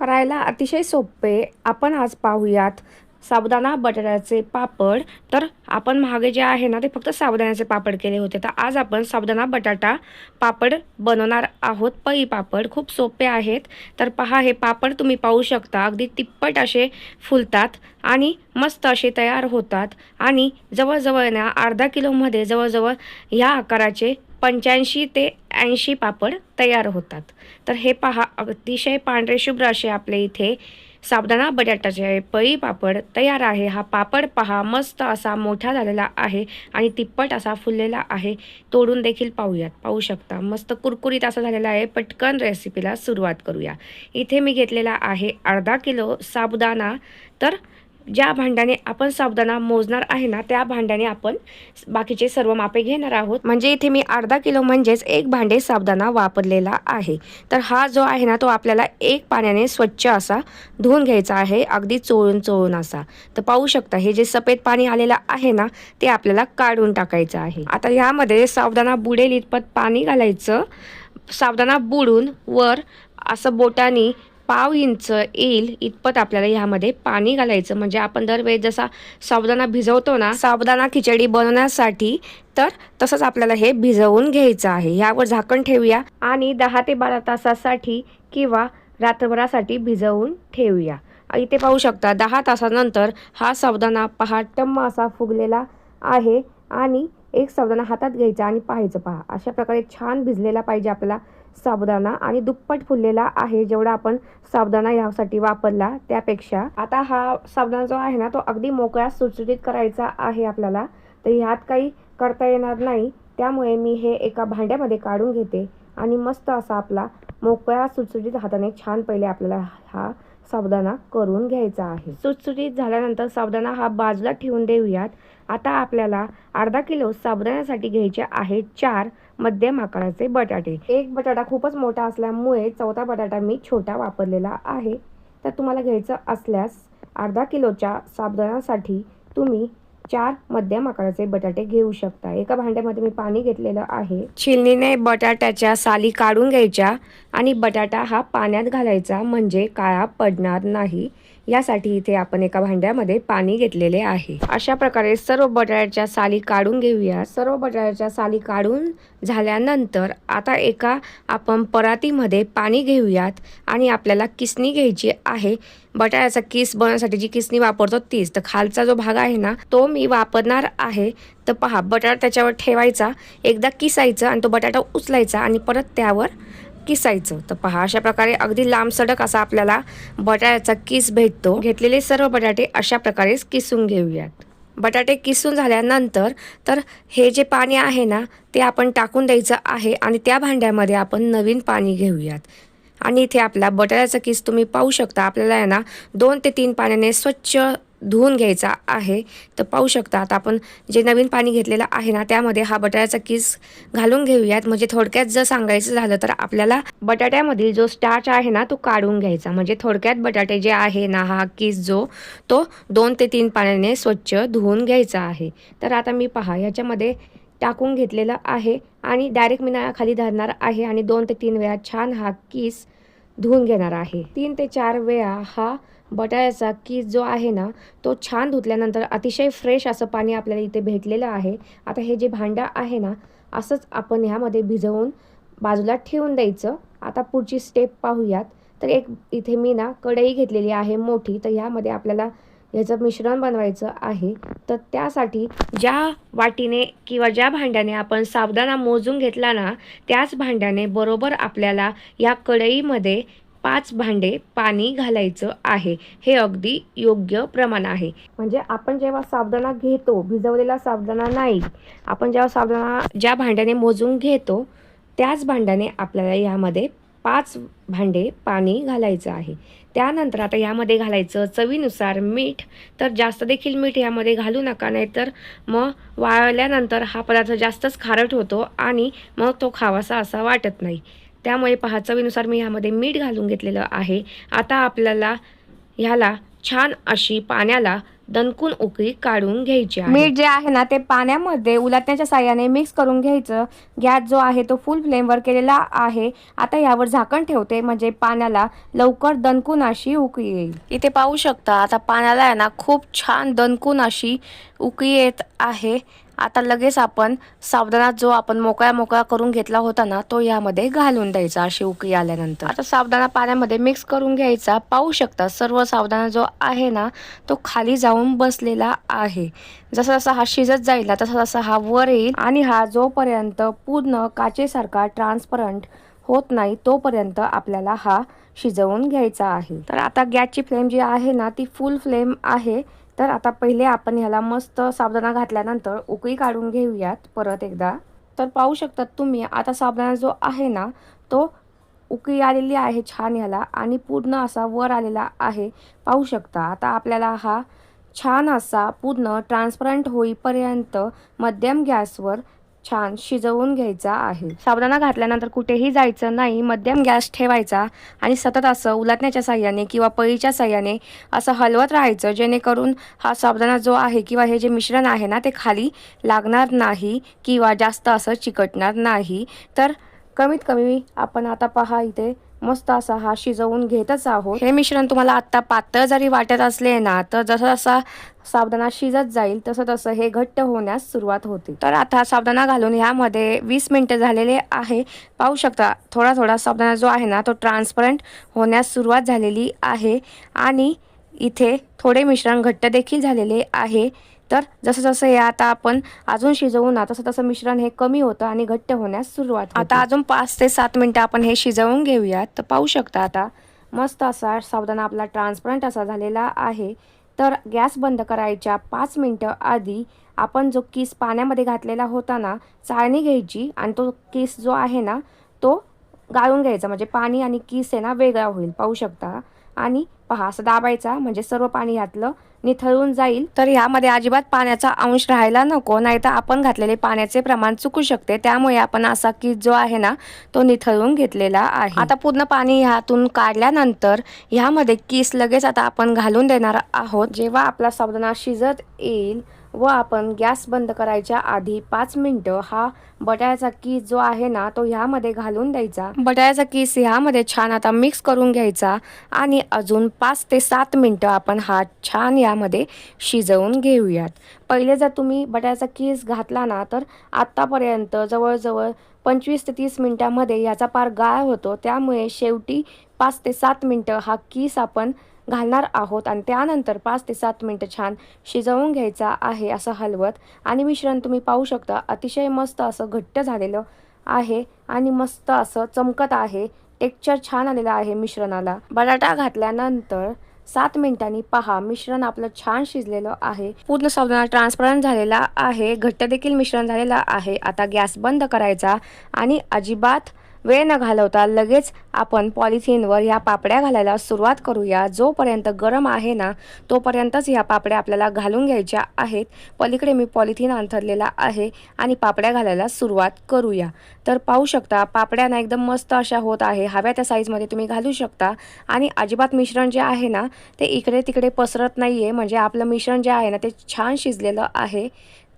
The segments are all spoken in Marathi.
करायला अतिशय सोपे. आपण आज पाहूयात साबुदाणा बटाट्याचे पापड. तर आपण मागे जे आहे ना ते फक्त साबुदाण्याचे पापड केले होते. तर आज आपण साबुदाणा बटाटा पापड बनवणार आहोत. पई पापड खूप सोपे आहेत. तर पहा हे पापड तुम्ही पाहू शकता. अगदी तिप्पट असे फुलतात आणि मस्त असे तयार होतात. आणि जवळजवळ ना अर्धा किलोमध्ये जवळजवळ ह्या आकाराचे पंच्याऐंशी ते ऐंशी पापड तयार होतात. तर हे पहा अतिशय पांढरे शुभ्र असे आपले इथे साबदाणा बटाट्याचे पळी पापड तयार आहे. हा पापड पहा मस्त असा मोठा झालेला आहे आणि तिप्पट असा फुललेला आहे. तोडून देखील पाहूयात. पाहू शकता मस्त कुरकुरीत असा झालेला आहे. पटकन रेसिपीला सुरुवात करूया. इथे मी घेतलेला आहे अर्धा किलो साबुदाणा. तर ज्या भांड्याने आपण साबुदाणा मोजणार आहे ना त्या भांड्याने आपण बाकीचे सर्व मापे घेणार आहोत. म्हणजे इथे मी अर्धा किलो म्हणजेच एक भांडे साबुदाणा वापरलेला आहे. तर हा जो आहे ना तो आपल्याला एक पाण्याने स्वच्छ असा धुवून घ्यायचा आहे अगदी चोळून चोळून असा. तर पाहू शकता हे जे सफेद पाणी आलेलं आहे ना ते आपल्याला काढून टाकायचं आहे. आता ह्यामध्ये साबुदाणा बुडेल इतपत पाणी घालायचं. साबुदाणा बुडून वर असं बोटानी पाव इंच येईल इतपत आपल्याला ह्यामध्ये पाणी घालायचं. म्हणजे आपण दरवेळेस जसा साबुदाणा भिजवतो ना साबुदाणा खिचडी बनवण्यासाठी तर तसंच आपल्याला हे भिजवून घ्यायचं आहे. ह्यावर झाकण ठेवूया आणि दहा ते बारा तासासाठी किंवा रात्रभरासाठी भिजवून ठेवूया. इथे पाहू शकता दहा तासानंतर हा साबुदाणा पहा टम्म असा फुगलेला आहे आणि एक साबुदाणा हातात घ्यायचा आणि पाहायचं पहा. अशा प्रकारे छान भिजलेला पाहिजे आपल्याला साबुदाणा आणि दुप्पट फुललेला आहे जेवढा आपण साबुदाणा यासाठी वापरला त्यापेक्षा. आता हा साबुदाणा जो आहे ना तो अगदी मोकळा सुटसुटीत करायचा आहे आपल्याला. तर ह्यात काही करता येणार नाही. त्यामुळे मी हे एका भांड्यामध्ये काढून घेते. आणि मस्त असा आपला मोकळ्या सुटसुटीत हाताने छान पहिले आपल्याला हा साबुदाणा करून घ्यायचा आहे. सुटसुटीत झाल्यानंतर साबुदाणा हा बाजूला ठेवून देऊयात. आता आपल्याला अर्धा किलो साबुदाण्यासाठी घ्यायचे आहेत चार मध्यम आकाराचे बटाटे. एक बटाटा खूपच मोठा असल्यामुळे चौथा बटाटा मी छोटा वापरलेला आहे. तर तुम्हाला घ्यायचं असल्यास अर्धा किलोच्या साबुदाण्यासाठी तुम्ही चार मध्यम आकाराचे बटाटे घेऊ शकता. एका भांड्यामध्ये मी पाणी घेतलेलं आहे. छिलनीने बटाट्याच्या साली काढून घ्यायच्या आणि बटाटा हा पाण्यात घालायचा म्हणजे काळा पडणार नाही. यासाठी इथे आपण एका भांड्यामध्ये पाणी घेतलेले आहे. अशा प्रकारे सर्व बटाट्याच्या साली काढून घेऊया. सर्व बटाट्याच्या साली काढून झाल्यानंतर आता एका आपण परातीमध्ये पाणी घेऊयात आणि आपल्याला किसणी घ्यायची आहे. बटाट्याचा किस बनवण्यासाठी जी किसणी वापरतो तीच. तर खालचा जो भाग आहे ना तो मी वापरणार आहे. तर पहा बटाटा त्याच्यावर ठेवायचा एकदा किसायचं आणि तो बटाटा उचलायचा आणि परत त्यावर किसायचं. तर पहा अशा प्रकारे अगदी लांब सडक असा आपल्याला बटाट्याचा किस भेटतो. घेतलेले सर्व बटाटे अशा प्रकारे किसून घेऊयात. बटाटे किसून झाल्यानंतर तर हे जे पाणी आहे ना ते आपण टाकून द्यायचं आहे आणि त्या भांड्यामध्ये आपण नवीन पाणी घेऊयात. आणि इथे आपला बटाट्याचा किस तुम्ही पाहू शकता. आपल्याला आहे ना दोन ते तीन पाण्याने स्वच्छ धुवून घ्यायचा आहे तर पाहू शकता आता आपण जे नवीन पाणी घेतलेलं आहे ना त्यामध्ये हा बटाट्याचा किस घालून घेऊयात. म्हणजे थोडक्यात जर सांगायचं झालं तर आपल्याला बटाट्यामधील जो स्टार्च आहे ना तो काढून घ्यायचा. म्हणजे थोडक्यात बटाटे जे आहे ना हा किस जो तो दोन ते तीन पाण्याने स्वच्छ धुवून घ्यायचा आहे. तर आता मी पहा ह्याच्यामध्ये टाकून घेतलेलं आहे आणि डायरेक्ट मी खाली धरणार आहे आणि दोन ते तीन वेळा छान हा किस धुवून घेणार आहे. तीन ते चार वेळा हा बटाट्याचा की जो आहे ना तो छान धुतल्यानंतर अतिशय फ्रेश असं पाणी आपल्याला इथे भेटलेलं आहे. आता हे जे भांडं आहे ना असंच आपण ह्यामध्ये भिजवून बाजूला ठेवून द्यायचं. आता पुढची स्टेप पाहूयात. तर एक इथे मी ना कढई घेतलेली आहे मोठी तर ह्यामध्ये आपल्याला ह्याचं मिश्रण बनवायचं आहे. तर त्यासाठी ज्या वाटीने किंवा ज्या भांड्याने आपण सावधाना मोजून घेतला ना त्याच भांड्याने बरोबर आपल्याला या कढईमध्ये पाच भांडे पाणी घालायचं आहे. हे अगदी योग्य प्रमाण आहे. म्हणजे आपण जेव्हा साबदाणा घेतो भिजवलेला साबदाणा नाही आपण जेव्हा साबदाणा ज्या भांड्याने मोजून घेतो त्याच भांड्याने आपल्याला यामध्ये पाच भांडे पाणी घालायचं आहे. त्यानंतर आता यामध्ये घालायचं चवीनुसार मीठ. तर जास्त देखील मीठ यामध्ये घालू नका नाही तर मग वाळल्यानंतर हा पदार्थ जास्तच खारट होतो आणि मग तो खावासा असा वाटत नाही. त्यामुळे पहा चवीनुसार मी ह्यामध्ये मीठ घालून घेतलेलं आहे. आता आपल्याला ह्याला छान अशी पाण्याला दणकून उकळी काढून घ्यायची मीठ जे आहे ना ते पाण्यामध्ये उलटण्याच्या साह्याने मिक्स करून घ्यायचं. गॅस जो आहे तो फुल फ्लेमवर केलेला आहे. आता यावर झाकण ठेवते म्हणजे पाण्याला लवकर दणकून अशी उकळी येईल. इथे पाहू शकता आता पाण्याला आहे ना खूप छान दणकून अशी उकळी येत आहे. आता लगेच आपण साबुदाणा जो आपण मोकळा मोकळा करून घेतला होता ना तो यामध्ये घालून द्यायचा अशी उकळी आल्यानंतर. आता साबुदाणा पाण्यामध्ये मिक्स करून घ्यायचा. पाहू शकता सर्व साबुदाणा जो आहे ना तो खाली जाऊन बसलेला आहे. जसा जसा हा शिजत जाईल ना तसा तसा हा वर येईल आणि हा जोपर्यंत पूर्ण काचेसारखा ट्रान्सपरंट होत नाही तोपर्यंत आपल्याला हा शिजवून घ्यायचा आहे. तर आता गॅसची फ्लेम जी आहे ना ती फुल फ्लेम आहे. तर आता पहिले आपण ह्याला मस्त साबदाणा घातल्यानंतर उकळी काढून घेऊयात परत एकदा. तर पाहू शकतात तुम्ही आता साबदाणा जो आहे ना तो उकळी आलेली आहे छान ह्याला आणि पूर्ण असा वर आलेला आहे. पाहू शकता आता आपल्याला हा छान असा पूर्ण ट्रान्सपरंट होईपर्यंत मध्यम गॅसवर छान शिजवून घ्यायचा आहे. साबुदाणा घातल्यानंतर कुठेही जायचं नाही मध्यम गॅस ठेवायचा आणि सतत असं उलटण्याच्या साह्याने किंवा पळीच्या साह्याने असं हलवत राहायचं जेणेकरून हा साबुदाणा जो आहे किंवा हे जे मिश्रण आहे ना ते खाली लागणार नाही किंवा जास्त असं चिकटणार नाही. तर कमीत कमी आपण आता पहा इथे मस्त असा हा शिजवून घेतच आहोत. हे मिश्रण तुम्हाला आत्ता पातळ जरी वाटत असले ना तर जसा जसा साबुदाणा शिजत जाईल तसं तसं हे घट्ट होण्यास सुरुवात होते. तर आता साबुदाणा घालून ह्यामध्ये वीस मिनटं झालेले आहे. पाहू शकता थोडा थोडा साबुदाणा जो आहे ना तो ट्रान्सपरंट होण्यास सुरुवात झालेली आहे. आणि इथे थोडे मिश्रण घट्ट देखील झालेले आहे. तर जसं जसं हे आता आपण अजून शिजवू ना तसं तसं मिश्रण हे कमी होतं आणि घट्ट होण्यास सुरुवात आता अजून पाच ते सात मिनटं आपण हे शिजवून घेऊयात. तर पाहू शकता आता मस्त असा सावधान आपला ट्रान्सपरंट असा झालेला आहे. तर गॅस बंद करायच्या पाच मिनटं आधी आपण जो किस पाण्यामध्ये घातलेला होता ना चाळणी घ्यायची आणि तो किस जो आहे ना तो गाळून घ्यायचा. म्हणजे पाणी आणि किस आहे ना वेगळा होईल. पाहू शकता. आणि पहा असं दाबायचा म्हणजे सर्व पाणी घातलं निथळून जाईल. तर ह्यामध्ये अजिबात पाण्याचा अंश राहायला नको नाहीतर आपण घातलेले पाण्याचे प्रमाण चुकू शकते. त्यामुळे आपण असा की जो आहे ना तो निथळून घेतलेला आहे. आता पूर्ण पाणी ह्यातून काढल्यानंतर ह्यामध्ये किस लगेच आता आपण घालून देणार आहोत. जेव्हा आपला साबुदाणा शिजत येईल व आपण गॅस बंद करायच्या आधी पाच मिनटं हा बटाट्याचा कीस जो आहे ना तो ह्यामध्ये घालून द्यायचा. बटाळ्याचा कीस ह्यामध्ये छान आता मिक्स करून घ्यायचा आणि अजून पाच ते सात मिनटं आपण हा छान यामध्ये शिजवून घेऊयात. पहिले जर तुम्ही बटाळ्याचा कीस घातला ना तर आत्तापर्यंत जवळजवळ पंचवीस ते तीस मिनटामध्ये याचा पार गाळ होतो. त्यामुळे शेवटी पाच ते सात मिनटं हा किस आपण घालणार आहोत आणि त्यानंतर पाच ते सात मिनटं छान शिजवून घ्यायचा आहे असं हलवत. आणि मिश्रण तुम्ही पाहू शकता अतिशय मस्त असं घट्ट झालेलं आहे आणि मस्त असं चमकत आहे. टेक्चर छान आलेलं आहे मिश्रणाला. बटाटा घातल्यानंतर सात मिनिटांनी पहा मिश्रण आपलं छान शिजलेलं आहे. पूर्ण साबुदाणा ट्रान्सपरंट झालेला आहे. घट्ट देखील मिश्रण झालेला आहे. आता गॅस बंद करायचा आणि अजिबात वेळ न घालवता लगेच आपण पॉलिथिनवर ह्या पापड्या घालायला सुरुवात करूया. जोपर्यंत गरम आहे ना तोपर्यंतच ह्या पापड्या आपल्याला घालून घ्यायच्या आहेत. पलीकडे मी पॉलिथिन अंथरलेला आहे आणि पापड्या घालायला सुरुवात करूया. तर पाहू शकता पापड्या ना एकदम मस्त अशा होत आहे. हव्या त्या साईजमध्ये तुम्ही घालू शकता. आणि अजिबात मिश्रण जे आहे ना ते इकडे तिकडे पसरत नाही आहे म्हणजे आपलं मिश्रण जे आहे ना ते छान शिजलेलं आहे.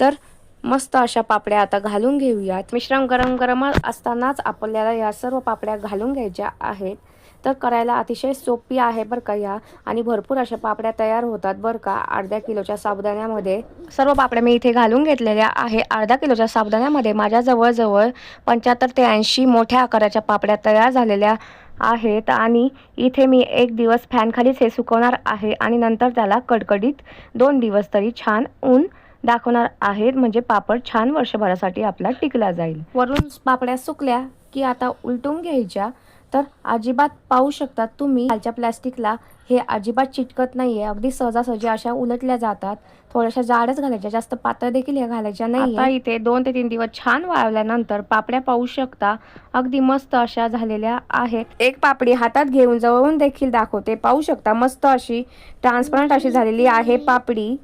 तर मस्त अशा पापड्या आता घालून घेऊयात. मिश्रण गरम गरम असतानाच आपल्याला या सर्व पापड्या घालून घ्यायच्या आहेत. तर करायला अतिशय सोपी आहे बरं का या. आणि भरपूर अशा पापड्या तयार होतात बरं का अर्ध्या किलोच्या साबुदाण्यामध्ये. सर्व पापड्या मी इथे घालून घेतलेल्या आहे. अर्धा किलोच्या साबुदाण्यामध्ये माझ्या जवळजवळ पंच्याहत्तर ते ऐंशी मोठ्या आकाराच्या पापड्या तयार झालेल्या आहेत. आणि इथे मी एक दिवस फॅनखालीच हे सुकवणार आहे. आणि नंतर त्याला कडकडीत दोन दिवस तरी छान ऊन दाखवणार आहेत. म्हणजे पापड छान वर्षभरासाठी आपला टिकला जाईल. वरून पापड्या सुकल्या की आता उलटून घ्यायच्या. तर अजिबात पाहू शकता तुम्ही खालच्या प्लॅस्टिकला हे अजिबात चिटकत नाही आहे अगदी सहजासहजी अशा उलटल्या जातात. थोड्याशा जाडच घालायच्या. जास्त पातळ देखील ह्या घालायच्या नाही आता इथे दोन ते तीन दिवस छान वाळवल्यानंतर पापड्या पाहू शकता. अगदी मस्त अशा झालेल्या आहेत. एक पापडी हातात घेऊन जवळून देखील दाखवते. पाहू शकता मस्त अशी ट्रान्सपरंट अशी झालेली आहे पापडी.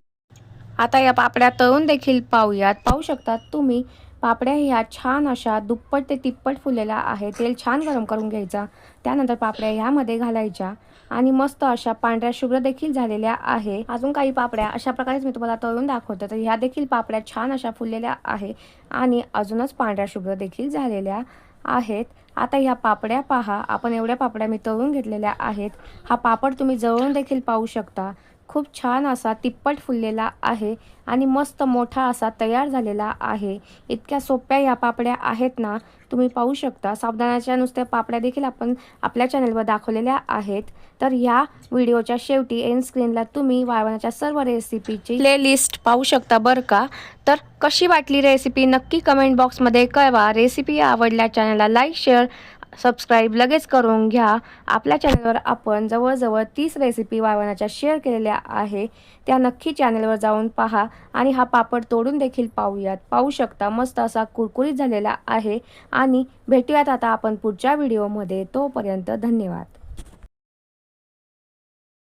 आता या पापड्या तळून देखील पाहूयात. पाहू शकतात तुम्ही पापड्या ह्या छान अशा दुप्पट ते तिप्पट फुललेल्या आहे तेल छान गरम करून घ्यायचा. त्यानंतर पापड्या ह्यामध्ये घालायच्या. आणि मस्त अशा पांढऱ्या शुभ्र देखील झालेल्या आहे. अजून काही पापड्या अशा प्रकारेच मी तुम्हाला तळून दाखवते. तर ह्या देखील पापड्या छान अशा फुललेल्या आहे. आणि अजूनच पांढऱ्या शुभ्र देखील झालेल्या आहेत. आता ह्या पापड्या पहा. आपण एवढ्या पापड्या मी तळून घेतलेल्या आहेत. हा पापड तुम्ही जवळून देखील पाहू शकता. खूप छान असा तिप्पट फुललेला आहे आणि मस्त मोठा असा तयार झालेला आहे. इतक्या सोप्या या पापड्या आहेत ना तुम्ही पाहू शकता. सावधानाच्या नुसत्या पापड्या देखील आपण आपल्या चॅनलवर दाखवलेल्या आहेत. तर ह्या व्हिडिओच्या शेवटी एन स्क्रीनला तुम्ही वाळवण्याच्या सर्व रेसिपीची प्लेलिस्ट पाहू शकता बरं का? तर कशी वाटली रेसिपी नक्की कमेंट बॉक्समध्ये कळवा. रेसिपी आवडल्या चॅनलला लाईक शेअर सबस्क्राईब लगेच करून घ्या. आपल्या चॅनलवर आपण जवळजवळ तीस रेसिपी वाळवण्याच्या शेअर केलेल्या आहे. त्या नक्की चॅनलवर जाऊन पहा आणि हा पापड तोडून देखील पाहूयात. पाहू शकता मस्त असा कुरकुरीत झालेला आहे. आणि भेटूयात आता आपण पुढच्या व्हिडिओमध्ये तोपर्यंत धन्यवाद.